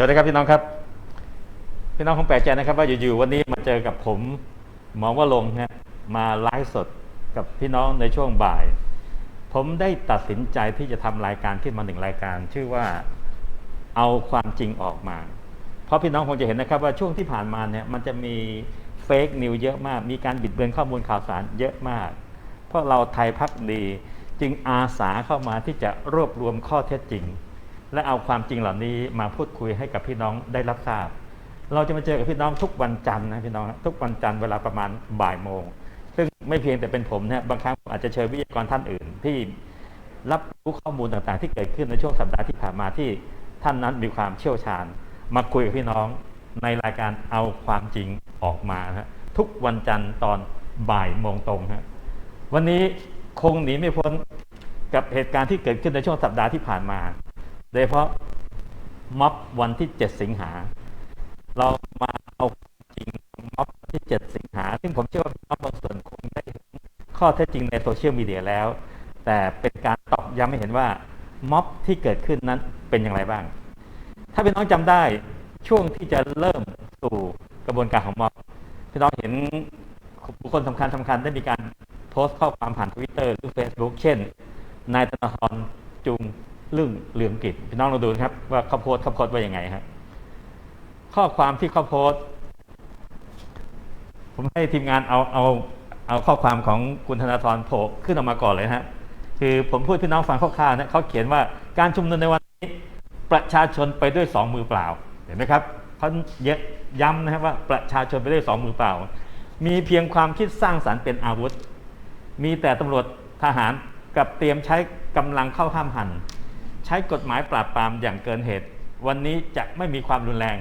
สวัสดีครับพี่น้องครับ พี่น้องคงแปลกใจนะครับ ว่าอยู่ๆวันนี้มาเจอกับผมหมอว่าลงนะมาไลฟ์สดกับพี่น้องในช่วงบ่าย ผมได้ตัดสินใจที่จะทำรายการขึ้นมาหนึ่งรายการ ชื่อว่าเอาความจริงออกมา เพราะพี่น้องคงจะเห็นนะครับว่าช่วงที่ผ่านมาเนี่ยมันจะมีเฟกนิวเยอะมาก มีการบิดเบือนข้อมูลข่าวสารเยอะมาก เพราะเราไทยพักดีจึงอาสาเข้ามาที่จะรวบรวมข้อเท็จจริง และเอาความจริงเหล่านี้มาพูดคุยให้กับพี่น้องได้รับทราบ เราจะมาเจอกับพี่น้องทุกวันจันทร์นะพี่น้องทุกวันจันทร์เวลาประมาณบ่ายโมง ซึ่งไม่เพียงแต่เป็นผมนะบางครั้งผมอาจจะเชิญวิทยากรท่านอื่น ที่รับรู้ข้อมูลต่างๆ ที่เกิดขึ้นในช่วงสัปดาห์ที่ผ่านมาที่ท่านนั้นมีความเชี่ยวชาญ มาคุยกับพี่น้องในรายการเอาความจริงออกมานะฮะทุกวันจันทร์ตอนบ่ายโมงตรงฮะวันนี้คงหนีไม่พ้นกับเหตุการณ์ที่เกิดขึ้นในช่วงสัปดาห์ที่ผ่านมา โดยเฉพาะม็อบวันที่ 7 สิงหา เรามาเอาจริงม็อบที่ 7 สิงหา ซึ่งผมเชื่อว่าพี่น้องบางส่วนคงได้เห็นข้อเท็จจริงในโซเชียลมีเดียแล้ว แต่เป็นการตอกย้ำให้เห็นว่าม็อบที่เกิดขึ้นนั้นเป็นอย่างไรบ้าง ถ้าพี่น้องจำได้ช่วงที่จะเริ่มสู่กระบวนการของม็อบพี่น้องเห็นบุคคลสำคัญสคัญได้มีการโพสต์ข้อความผ่านทวิตเตอร์หรือ Facebook เช่น นายธนาธรจุง ลึ่องเลืองกิจพี่น้องลองดูนะครับ ว่าเขาโพสเขาโพสว่ายังไงครับ ข้อความที่เขาโพสผมให้ทีมงานเอาเอาเอาข้อความของคุณธนาธรโผล่ขึ้นออกมาก่อนเลยนะฮะคือผมพูดพี่น้องฟังคร่าวๆนะเขาเขียนว่าการชุมนุมในวันนี้ ประชาชนไปด้วยสองมือเปล่า เห็นไหมครับเขาเยย้ำนะครับว่าประชาชนไปด้วยสองมือเปล่า มีเพียงความคิดสร้างสรรค์เป็นอาวุธ มีแต่ตำรวจทหารกับเตรียมใช้กำลังเข้าห้ามหัน ใช้กฎหมายปราบปรามอย่างเกินเหตุ วันนี้จะไม่มีความรุนแรง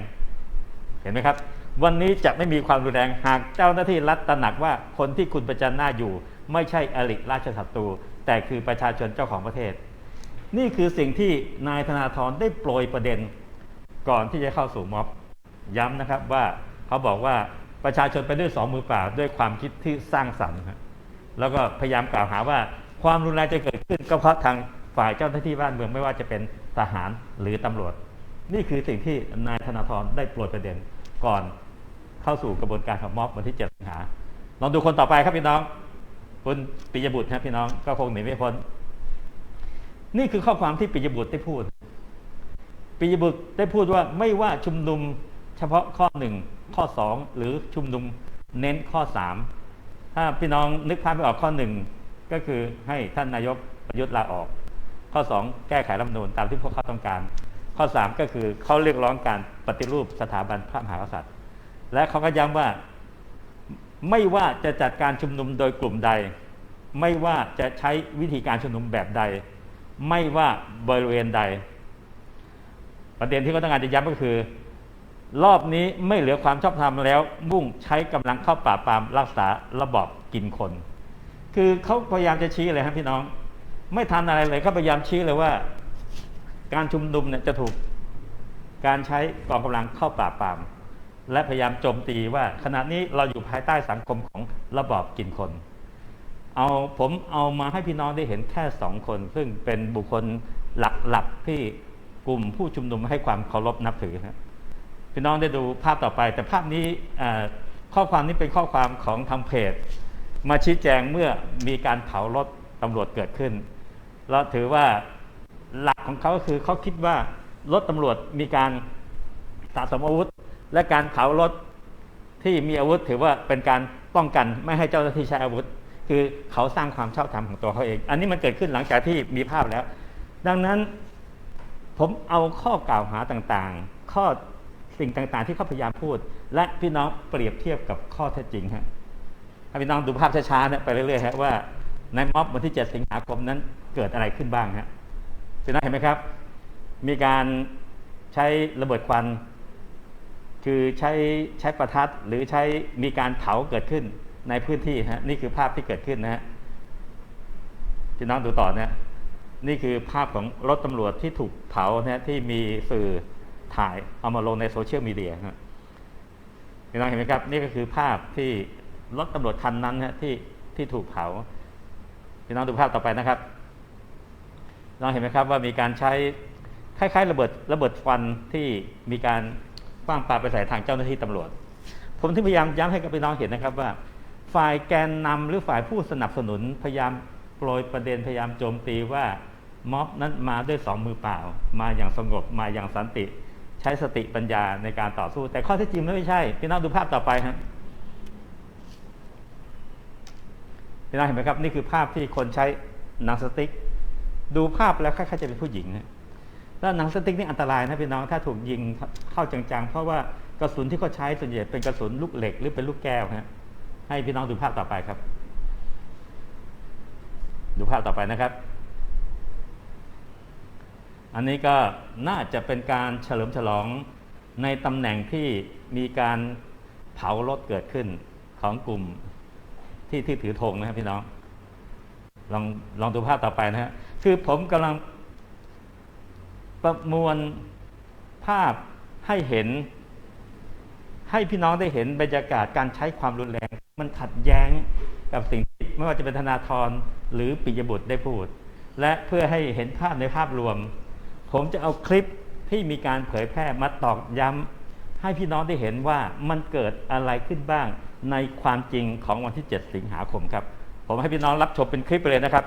เห็นไหมครับ วันนี้จะไม่มีความรุนแรงหากเจ้าหน้าที่รัฐตระหนักว่าคนที่คุณประจันหน้าอยู่ ไม่ใช่อริราชศัตรูแต่คือประชาชนเจ้าของประเทศ นี่คือสิ่งที่นายธนาธรได้โปรยประเด็น ก่อนที่จะเข้าสู่ม็อบ ย้ำนะครับว่าเขาบอกว่าประชาชนไปด้วยสองมือเปล่าด้วยความคิดที่สร้างสรรค์แล้วก็พยายามกล่าวหาว่าความรุนแรงจะเกิดขึ้นก็เพราะทาง ฝ่ายเจ้าหน้าที่บ้านเมืองไม่ว่าจะเป็นทหารหรือตำรวจ นี่คือสิ่งที่นายธนาธรได้โปรยประเด็นก่อนเข้าสู่กระบวนการของม็อบวันที่7สิงหาลองดูคนต่อไปครับพี่น้องคุณปิยบุตรครับพี่น้องก็คงหนีไม่พ้นนี่คือข้อความที่ปิยบุตรได้พูด ปิยบุตรได้พูดว่าไม่ว่าชุมนุมเฉพาะข้อหนึ่งข้อสองหรือชุมนุมเน้นข้อสามถ้าพี่น้องนึกภาพไม่ออกข้อหนึ่งก็คือให้ท่านนายกประยุทธ์ลาออก ข้อสองแก้ไขรัฐมนูญตามที่พวกเขาต้องการ ข้อสามก็คือเขาเรียกร้องการปฏิรูปสถาบันพระมหากษัตริย์ และเขาก็ย้ำว่าไม่ว่าจะจัดการชุมนุมโดยกลุ่มใด ไม่ว่าจะใช้วิธีการชุมนุมแบบใด ไม่ว่าบริเวณใด ประเด็นที่เขาต้องการจะย้ำก็คือ รอบนี้ไม่เหลือความชอบธรรมแล้ว มุ่งใช้กำลังเข้าปราปรามรักษาระบอบกินคน คือเขาพยายามจะชี้เลยครับพี่น้อง ไม่ทันอะไรเลยเขาพยายามชี้เลยว่า การชุมนุมเนี่ยจะถูกการใช้กองกำลังเข้าปราบปราม และพยายามโจมตีว่าขณะนี้เราอยู่ภายใต้สังคมของระบอบกินคน เอาผมเอามาให้พี่น้องได้เห็นแค่สองคน ซึ่งเป็นบุคคลหลักๆที่กลุ่มผู้ชุมนุมให้ความเคารพนับถือครับพี่น้องได้ดูภาพต่อไป แต่ภาพนี้ข้อความนี้เป็นข้อความของทางเพจ มาชี้แจงเมื่อมีการเผารถตำรวจเกิดขึ้น เราถือว่าหลักของเขาก็คือเขาคิดว่ารถตำรวจมีการสะสมอาวุธ และการเผารถที่มีอาวุธถือว่าเป็นการป้องกันไม่ให้เจ้าหน้าที่ใช้อาวุธ คือเขาสร้างความชอบธรรมของตัวเขาเอง อันนี้มันเกิดขึ้นหลังจากที่มีภาพแล้ว ดังนั้นผมเอาข้อกล่าวหาต่างๆ ข้อสิ่งต่างๆ ที่เขาพยายามพูด และพี่น้องเปรียบเทียบกับข้อเท็จจริงฮะให้พี่น้องดูภาพช้าๆเนี่ยไปเรื่อยๆฮะว่า ในม็อบวันที่ 7 สิงหาคมนั้นเกิดอะไรขึ้นบ้างฮะพี่น้องเห็นไหมครับ มีการใช้ระเบิดควัน คือใช้ใช้ประทัดหรือใช้มีการเผาเกิดขึ้นในพื้นที่ฮะนี่คือภาพที่เกิดขึ้นนะฮะพี่น้องดูต่อนะนี่คือภาพของรถตำรวจที่ถูกเผานะที่มีสื่อถ่ายเอามาลงในโซเชียลมีเดียฮะพี่น้องเห็นไหมครับ นี่ก็คือภาพที่รถตำรวจคันนั้นฮะที่ที่ถูกเผา พี่น้องดูภาพต่อไปนะครับน้องเห็นไหมครับว่ามีการใช้คล้ายๆ ระเบิดระเบิดฟันที่มีการคว้างปาไปใส่ทางเจ้าหน้าที่ตำรวจ ผมที่พยายามย้ำให้กับพี่น้องเห็นนะครับว่า ฝ่ายแกนนำหรือฝ่ายผู้สนับสนุนพยายามโปรยประเด็นพยายามโจมตีว่าม็อบนั้นมาด้วยสองมือเปล่า มาอย่างสงบมาอย่างสันติ ใช้สติปัญญาในการต่อสู้ แต่ข้อเท็จจริงไม่ใช่ พี่น้องดูภาพต่อไปครับ พี่น้เห็นไหมครับนี่คือภาพที่คนใช้หนังสติ๊ก ดูภาพแล้วคล้ายๆจะเป็นผู้หญิงนะแล้วหนังสติ๊กนี่อันตรายนะพี่น้องถ้าถูกยิงเข้าจังๆ เพราะว่ากระสุนที่เขาใช้ส่วนใหญ่เป็นกระสุนลูกเหล็กหรือเป็นลูกแก้วฮะให้พี่น้องดูภาพต่อไปครับ ดูภาพต่อไปนะครับ อันนี้ก็น่าจะเป็นการเฉลิมฉลองในตำแหน่งที่มีการเผารถเกิดขึ้นของกลุ่ม ที่ที่ถือธงนะครับพี่น้อง ลองลองดูภาพต่อไปนะฮะคือผมกำลังประมวลภาพให้เห็น ให้พี่น้องได้เห็นบรรยากาศการใช้ความรุนแรง มันขัดแย้งกับสิ่งที่ไม่ว่าจะเป็นธนาธรหรือปิยบุตรได้พูด และเพื่อให้เห็นภาพในภาพรวม ผมจะเอาคลิปที่มีการเผยแพร่มาตอกย้ำให้พี่น้องได้เห็นว่ามันเกิดอะไรขึ้นบ้าง ในความจริงของวันที่ 7 สิงหาคมครับ ผมให้พี่น้องรับชมเป็นคลิปไปเลยนะครับ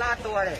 ลาตัวเลย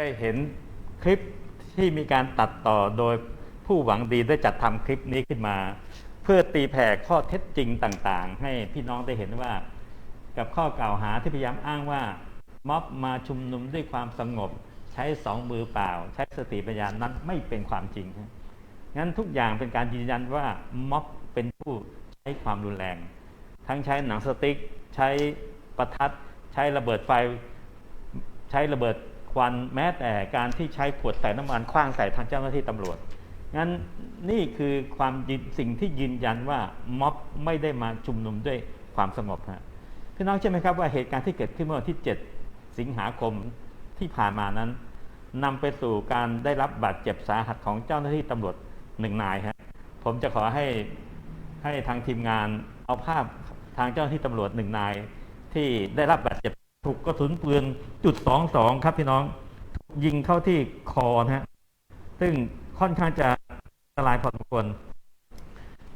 ได้เห็นคลิปที่มีการตัดต่อโดยผู้หวังดีได้จัดทำคลิปนี้ขึ้นมา เพื่อตีแผ่ข้อเท็จจริงต่างๆ ให้พี่น้องได้เห็นว่า กับข้อกล่าวหาที่พยายามอ้างว่าม็อบมาชุมนุมด้วยความสงบ ใช้สองมือเปล่า ใช้สติปัญญานั้นไม่เป็นความจริงครับงั้นทุกอย่างเป็นการยืนยันว่าม็อบเป็นผู้ใช้ความรุนแรงททั้งใช้หนังสติ๊ก ใช้ประทัด ใช้ระเบิดไฟ ใช้ระเบิด ควันแม้แต่การที่ใช้ขวดใส่น้ำมันคว้างใส่ทางเจ้าหน้าที่ตำรวจ งั้นนี่คือความสิ่งที่ยืนยันว่าม็อบไม่ได้มาชุมนุมด้วยความสงบฮะพี่น้องใช่ไหมครับว่าเหตุการณ์ที่เกิดขึ้นเมื่อวันที่ 7 สิงหาคมที่ผ่านมานั้นนำไปสู่การได้รับบาดเจ็บสาหัสของเจ้าหน้าที่ตำรวจหนึ่งนายฮะผมจะขอให้ให้ทางทีมงานเอาภาพทางเจ้าหน้าที่ตำรวจหนึ่งนาย ที่ได้รับบาดเจ็บ ถูกกระสุนปืนจุดสองสองครับพี่น้องถูกยิงเข้าที่คอนะฮะซึ่งค่อนข้างจะอันตรายพอสมควร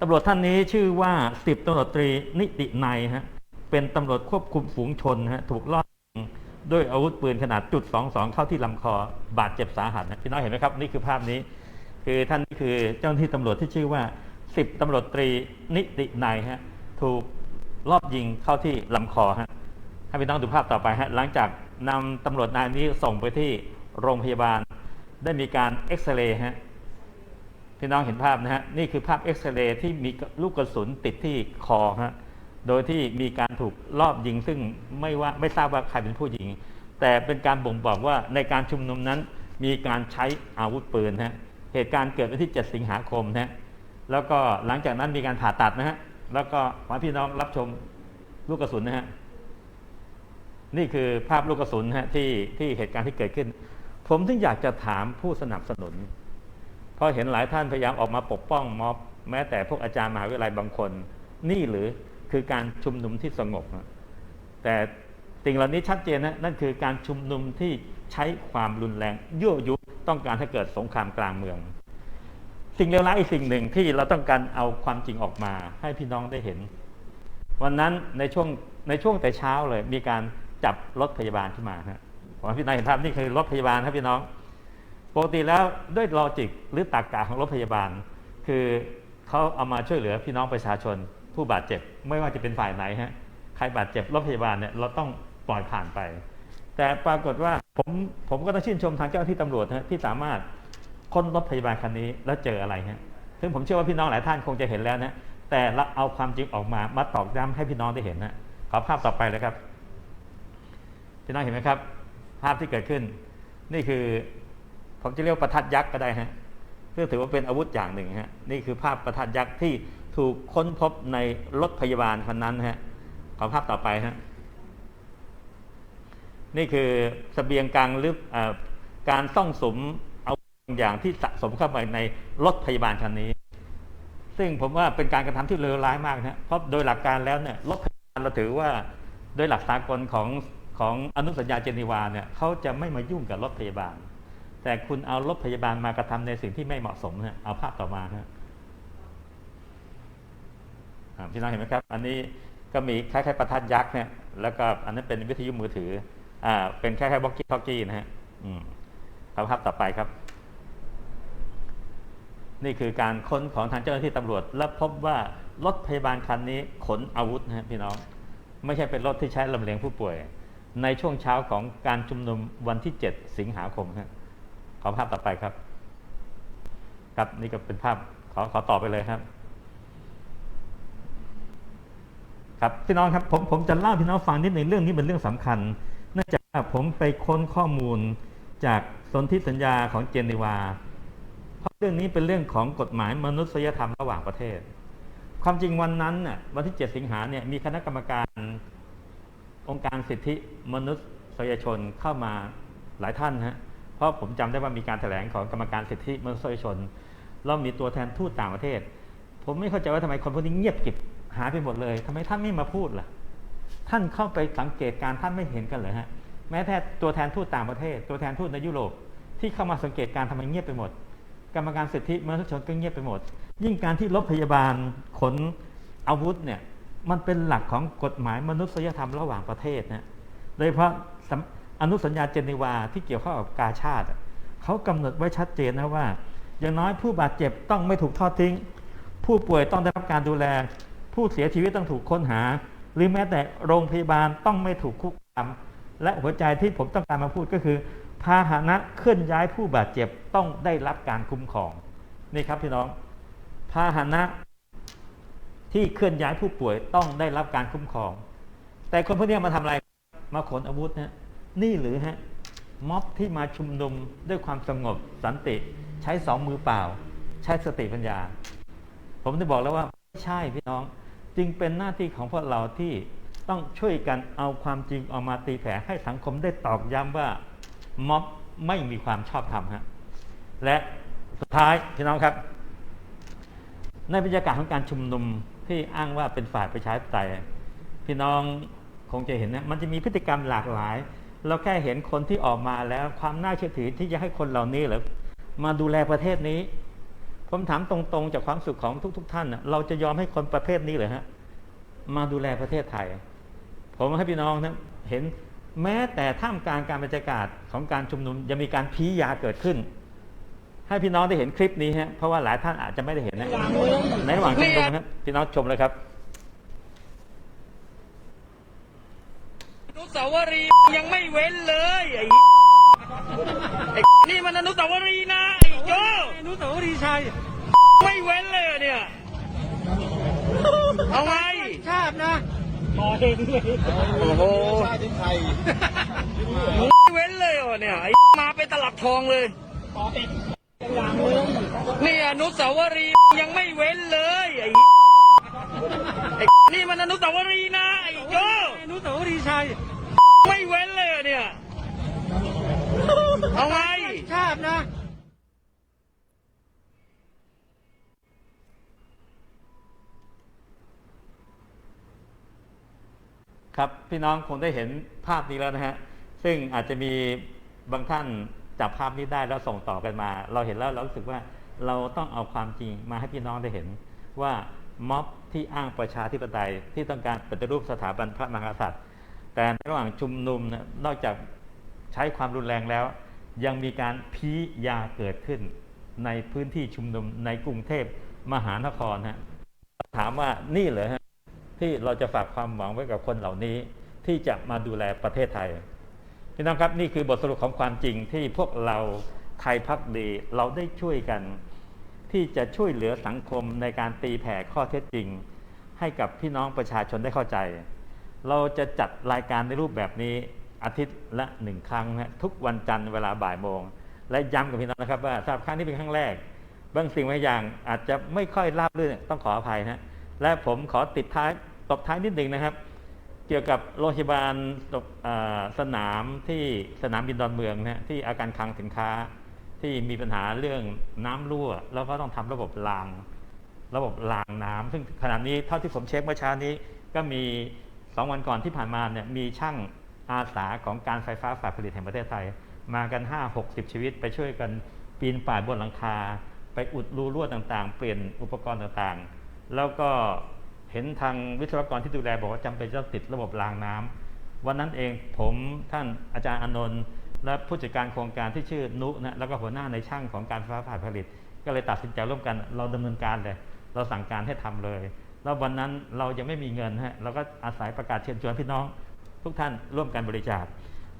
ตำรวจท่านนี้ชื่อว่าสิบตำรวจตรีนิตินัยฮะเป็นตำรวจควบคุมฝูงชนฮะถูกลอบด้วยอาวุธปืนขนาดจุดสองสองเข้าที่ลำคอบาดเจ็บสาหัสนะพี่น้องเห็นไหมครับ นี่คือภาพนี้ คือท่านนี่คือเจ้าหน้าที่ตำรวจที่ชื่อว่าสิบตำรวจตรีนิตินัยฮะถูกลอบยิงเข้าที่ลำคอฮะ ให้พี่น้องดูภาพต่อไปฮะหลังจากนำตำรวจนายนี้ส่งไปที่โรงพยาบาล ได้มีการเอ็กซเรย์ฮะพี่น้องเห็นภาพนะฮะนี่คือภาพเอ็กซเรย์ที่มีลูกกระสุนติดที่คอฮะโดยที่มีการถูกลอบยิง ซึ่งไม่ว่าไม่ทราบว่าใครเป็นผู้ยิง แต่เป็นการบ่งบอกว่าในการชุมนุมนั้นมีการใช้อาวุธปืนฮะเหตุการณ์เกิดวันที่ 7 สิงหาคมนะฮะแล้วก็หลังจากนั้นมีการผ่าตัดนะฮะแล้วก็ขอพี่น้องรับชมลูกกระสุนนะฮะ นี่คือภาพลูกกระสุนฮะที่ที่เหตุการณ์ที่เกิดขึ้น ผมถึงอยากจะถามผู้สนับสนุน เพราะเห็นหลายท่านพยายามออกมาปกป้องม็อบ แม้แต่พวกอาจารย์มหาวิทยาลัยบางคน นี่หรือคือการชุมนุมที่สงบ แต่สิ่งเหล่านี้ชัดเจนนะนั่นคือการชุมนุมที่ใช้ความรุนแรงยั่วยุต้องการให้เกิดสงครามกลางเมือง สิ่งเลวร้ายอีกสิ่งหนึ่งที่เราต้องการเอาความจริงออกมาให้พี่น้องได้เห็น วันนั้นในช่วงในช่วงแต่เช้าเลยมีการ จับรถพยาบาลขึ้นมาฮะผมพี่นายเห็นภาพนี่คือรถพยาบาลครับพี่น้อง ปกติแล้วด้วยลอจิกหรือตรรกกะของรถพยาบาล คือเขาเอามาช่วยเหลือพี่น้องประชาชนผู้บาดเจ็บ ไม่ว่าจะเป็นฝ่ายไหนฮะใครบาดเจ็บรถพยาบาลเนี่ยเราต้องปล่อยผ่านไป แต่ปรากฏว่าผมผมก็ต้องชื่นชมทางเจ้าหน้าที่ตำรวจฮะที่สามารถค้นรถพยาบาลคันนี้แล้วเจออะไรฮะซึ่งผมเชื่อว่าพี่น้องหลายท่านคงจะเห็นแล้วนะแต่เราเอาความจริงออกมามาตอกย้ำให้พี่น้องได้เห็นนะขอภาพต่อไปเลยครับ พี่น้องเห็นไหมครับ ภาพที่เกิดขึ้น นี่คือผมจะเรียกว่าประทัดยักษ์ก็ได้ฮะซึ่งถือว่าเป็นอาวุธอย่างหนึ่งฮะนี่คือภาพประทัดยักษ์ที่ถูกค้นพบในรถพยาบาลคันนั้นฮะขอภาพต่อไปฮะนี่คือสเสบียงกลางหรือการซ่องสมเอาบางอย่างที่สะสมเข้าไปในรถพยาบาลคันนี้ ซึ่งผมว่าเป็นการกระทำที่เลวร้ายมากนะเพราะโดยหลักการแล้วเนี่ยรถพยาบาลเราถือว่าโดยหลักสากลของ ของอนุสัญญาเจนีวาเนี่ยเขาจะไม่มายุ่งกับรถพยาบาล แต่คุณเอารถพยาบาลมากระทำในสิ่งที่ไม่เหมาะสมเนี่ยเอาภาพต่อมาฮะอ่าพี่น้องเห็นไหมครับ อันนี้ก็มีคล้ายๆประทัดยักษ์เนี่ยแล้วก็อันนั้นเป็นวิทยุมือถืออ่าเป็นคล้ายๆบ็อกกี้ท็อกกี้นะฮะอืมเอาภาพต่อไปครับ นี่คือการค้นของทางเจ้าหน้าที่ตำรวจ และพบว่ารถพยาบาลคันนี้ขนอาวุธนะฮะพี่น้อง ไม่ใช่เป็นรถที่ใช้ลำเลียงผู้ป่วย ในช่วงเช้าของการชุมนุมวันที่ 7 สิงหาคมครับขอภาพต่อไปครับ ครับนี่ก็เป็นภาพขอขอต่อไปเลยครับ ครับพี่น้องครับผมผมจะเล่าพี่น้องฟังนิดหนึ่งเรื่องนี้เป็นเรื่องสำคัญเนื่องจากผมไปค้นข้อมูลจากสนธิสัญญาของเจนีวา เพราะเรื่องนี้เป็นเรื่องของกฎหมายมนุษยธรรมระหว่างประเทศ ความจริงวันนั้นน่ะวันที่ 7 สิงหาเนี่ยมีคณะกรรมการ องค์การสิทธิมนุษยชนเข้ามาหลายท่านฮะเพราะผมจำได้ว่ามีการแถลงของกรรมการสิทธิมนุษยชนแล้วมีตัวแทนทูตต่างประเทศ ผมไม่เข้าใจว่าทำไมคนพวกนี้เงียบกิบหายไปหมดเลยทำไมท่านไม่มาพูดล่ะท่านเข้าไปสังเกตการท่านไม่เห็นกันเหรอฮะแม้แต่ตัวแทนทูตต่างประเทศ ตัวแทนทูตในยุโรปที่เข้ามาสังเกตการทำไมเงียบไปหมด กรรมการสิทธิมนุษยชนก็เงียบไปหมด ยิ่งการที่รถพยาบาลขนอาวุธเนี่ย มันเป็นหลักของกฎหมายมนุษยธรรมระหว่างประเทศนะโดยเฉพาะอนุสัญญาเจนีวาที่เกี่ยวข้องกับกาชาติเขากำหนดไว้ชัดเจนนะว่า อย่างน้อยผู้บาดเจ็บต้องไม่ถูกทอดทิ้ง ผู้ป่วยต้องได้รับการดูแล ผู้เสียชีวิตต้องถูกค้นหา หรือแม้แต่โรงพยาบาลต้องไม่ถูกคุกคามและหัวใจที่ผมต้องการมาพูดก็คือพาหนะเคลื่อนย้ายผู้บาดเจ็บต้องได้รับการคุ้มครองนี่ครับพี่น้องพาหนะ ที่เคลื่อนย้ายผู้ป่วยต้องได้รับการคุ้มครอง แต่คนพวกนี้มาทำอะไรมาขนอาวุธนะนี่หรือฮะม็อบที่มาชุมนุมด้วยความสงบสันติ ใช้สองมือเปล่า ใช้สติปัญญา ผมได้บอกแล้วว่าไม่ใช่พี่น้องจึงเป็นหน้าที่ของพวกเราที่ต้องช่วยกันเอาความจริงออกมาตีแผ่ให้สังคมได้ตอกย้ำว่าม็อบไม่มีความชอบธรรมฮะและสุดท้ายพี่น้องครับ ในบรรยากาศของการชุมนุม ที่อ้างว่าเป็นฝ่ายประชาธิปไตยพี่น้องคงจะเห็นนะมันจะมีพฤติกรรมหลากหลาย เราแค่เห็นคนที่ออกมาแล้วความน่าเชื่อถือที่จะให้คนเหล่านี้หรือมาดูแลประเทศนี้ ผมถามตรงๆจากความสุขของทุก ๆท่าน เราจะยอมให้คนประเภทนี้เหรอฮะมาดูแลประเทศไทย ผมให้พี่น้องนะเห็นแม้แต่ท่ามกลางการบรรยากาศของการชุมนุมยังมีการพียาเกิดขึ้น ให้พี่น้องได้เห็นคลิปนี้ฮะเพราะว่าหลายท่านอาจจะไม่ได้เห็นนะในระหว่างชุมนุมนะครับพี่น้องชมเลยครับอนุสาวรีย์ยังไม่เว้นเลยไอ้ไอ้นี่มันอนุสาวรีย์นะไอ้โจอนุสาวรีย์ชัยไม่เว้นเลยเหรอเนี่ยเอาไงชาตินะโอ้โหไม่เว้นเลยเหรอเนี่ยไอ้มาเป็นตลับทองเลย นี่อนุสาวรีย์ยังไม่เว้นเลยไอ้ไอ้นี่มันอนุสาวรีย์นะไอ้โจอนุสาวรีย์ชัยไม่เว้นเลยเหรอเนี่ย เอาไงชาตินะครับพี่น้องคงได้เห็นภาพนี้แล้วนะฮะ ซึ่งอาจจะมีบางท่าน จับภาพนี้ได้แล้วส่งต่อกันมา เราเห็นแล้วเรารู้สึกว่าเราต้องเอาความจริงมาให้พี่น้องได้เห็น ว่าม็อบที่อ้างประชาธิปไตยที่ต้องการปฏิรูปสถาบันพระมหากษัตริย์ แต่ในระหว่างชุมนุมนะนอกจากใช้ความรุนแรงแล้ว ยังมีการพียาเกิดขึ้น ในพื้นที่ชุมนุมในกรุงเทพมหานครฮะถามว่านี่เหรอฮะที่เราจะฝากความหวังไว้กับคนเหล่านี้ ที่จะมาดูแลประเทศไทย พี่น้องครับนี่คือบทสรุปของความจริงที่พวกเราไทยพักดีเราได้ช่วยกัน ที่จะช่วยเหลือสังคมในการตีแผ่ข้อเท็จจริง ให้กับพี่น้องประชาชนได้เข้าใจ เราจะจัดรายการในรูปแบบนี้อาทิตย์ละหนึ่งครั้งนะทุกวันจันทร์เวลาบ่ายโมง และย้ำกับพี่น้องนะครับว่าสำหรับครั้งนี้เป็นครั้งแรกบางสิ่งบางอย่างอาจจะไม่ค่อยราบรื่นต้องขออภัยนะและผมขอติดท้ายตบท้ายนิดหนึ่งนะครับ เกี่ยวกับโรงพยาบาลสนามที่สนามบินดอนเมืองนะฮะที่อาการคลังสินค้าที่มีปัญหาเรื่องน้ำรั่ว แล้วก็ต้องทำระบบราง ระบบรางน้ำซึ่งขณะนี้เท่าที่ผมเช็คเมื่อเช้านี้ก็มีสองวันก่อนที่ผ่านมาเนี่ยมีช่างอาสาของการไฟฟ้าฝ่ายผลิตแห่งประเทศไทย มากัน 5 60 ชีวิต ไปช่วยกันปีนป่ายบนหลังคา ไปอุดรูรั่วต่างๆ เปลี่ยนอุปกรณ์ต่างๆ แล้วก็ เห็นทางวิศวกรที่ดูแลบอกว่าจำเป็นจะต้องติดระบบรางน้ำวันนั้นเองผมท่านอาจารย์อานนท์และผู้จัดการโครงการที่ชื่อนุนะแล้วก็หัวหน้าในช่างของการไฟฟ้าฝ่ายผลิต ก็เลยตัดสินใจร่วมกันเราดำเนินการเลย เราสั่งการให้ทำเลย แล้ววันนั้นเรายังไม่มีเงินฮะเราก็อาศัยประกาศเชิญชวนพี่น้อง ทุกท่านร่วมกันบริจาค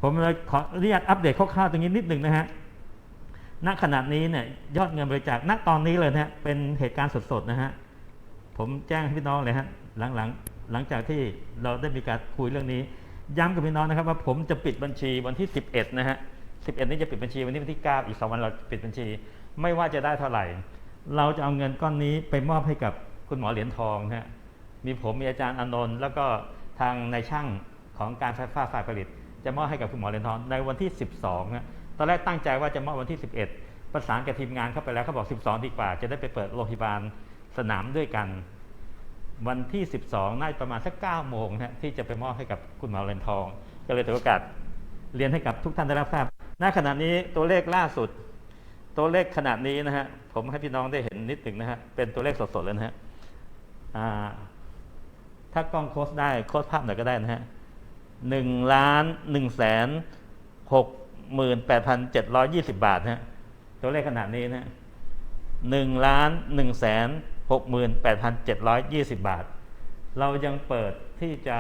ผมเลยขออนุญาตอัปเดตคร่าวๆตรงนี้นิดหนึ่งนะฮะณขณะนี้เนี่ยยอดเงินบริจาคณตอนนี้เลยนะฮะเป็นเหตุการณ์สดๆนะฮะ ผมแจ้งให้พี่น้องเลยฮะหลังๆหลังจากที่เราได้มีการคุยเรื่องนี้ ย้ำกับพี่น้องนะครับว่าผมจะปิดบัญชีวันที่ 11 นะฮะ 11 นี้จะปิดบัญชีวันนี้วันที่ 9 อีก 2 วันเราปิดบัญชี ไม่ว่าจะได้เท่าไหร่ เราจะเอาเงินก้อนนี้ไปมอบให้กับคุณหมอเหรียญทองฮะมีผมมีอาจารย์อานนท์แล้วก็ทางในช่างของการไฟฟ้าฝ่ายผลิต จะมอบให้กับคุณหมอเหรียญทองในวันที่ 12ฮะตอนแรกตั้งใจว่าจะมอบวันที่ 11 ประสานกับทีมงานเข้าไปแล้วเขาบอก 12ดีกว่าจะได้ไปเปิดโรงพยาบาล สนามด้วยกัน วันที่ 12น่าจะประมาณสัก9โมงนะฮะที่จะไปมอบให้กับคุณหมอเรียทอง ก็เลยถือโอกาสเรียนให้กับทุกท่านได้รับทราบณขณะนี้ตัวเลขล่าสุด ตัวเลขขนาดนี้นะฮะผมให้พี่น้องได้เห็นนิดหนึ่งนะฮะเป็นตัวเลขสดๆเลยนะฮะถ้ากล้องโค้ชได้โค้ชภาพหน่อยก็ได้นะฮะหนึ่งล้านหนึ่งแสนหกหมื่นแปดพันเจ็ดร้อยยี่สิบาทนะฮะตัวเลขขนาดนี้นะฮะหนึ่งล้านหนึ่งแสน หกหมื่นแปดพันเจ็ดร้อยยี่สิบาท เรายังเปิดที่จะ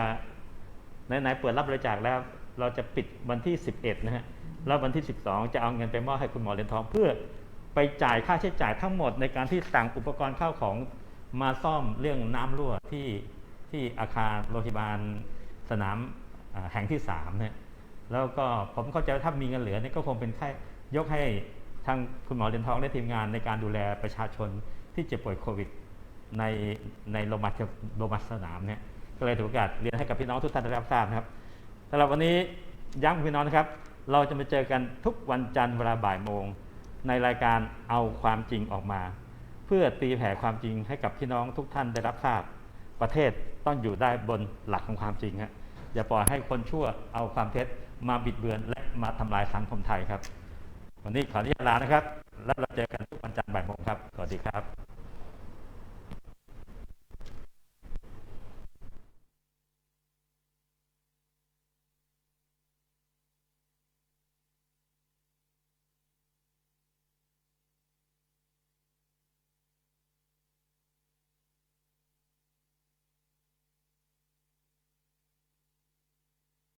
ไหนๆเปิดรับบริจาคแล้ว เราจะปิดวันที่ 11 นะฮะ แล้ววันที่ 12 จะเอาเงินไปมอบให้คุณหมอเหรียญทองเพื่อไปจ่ายค่าใช้จ่ายทั้งหมดในการที่สั่งอุปกรณ์เข้าของมาซ่อมเรื่องน้ำรั่วที่ที่อาคารโรงพยาบาลสนามแห่งที่สามเนี่ยแล้วก็ผมเข้าใจว่าถ้ามีเงินเหลือเนี่ยก็คงเป็นแค่ยกให้ทางคุณหมอเรียนทองและทีมงานในการดูแลประชาชน ที่เจ็บป่วยโควิดในในโรงพยาบาลโรงพยาบาลสนามเนี่ยก็เลยถือโอกาสเรียนให้กับพี่น้องทุกท่านได้รับทราบนะครับสำหรับวันนี้ย้ำพี่น้องนะครับ เราจะมาเจอกันทุกวันจันทร์เวลาบ่ายโมง ในรายการเอาความจริงออกมา เพื่อตีแผ่ความจริงให้กับพี่น้องทุกท่านได้รับทราบ ประเทศต้องอยู่ได้บนหลักของความจริงฮะอย่าปล่อยให้คนชั่วเอาความเท็จมาบิดเบือนและมาทำลายสังคมไทยครับ วันนี้ขออนุญาตลานะครับ แล้วเราเจอกันทุกวันจันทร์บ่ายโมงครับ สวัสดีครับ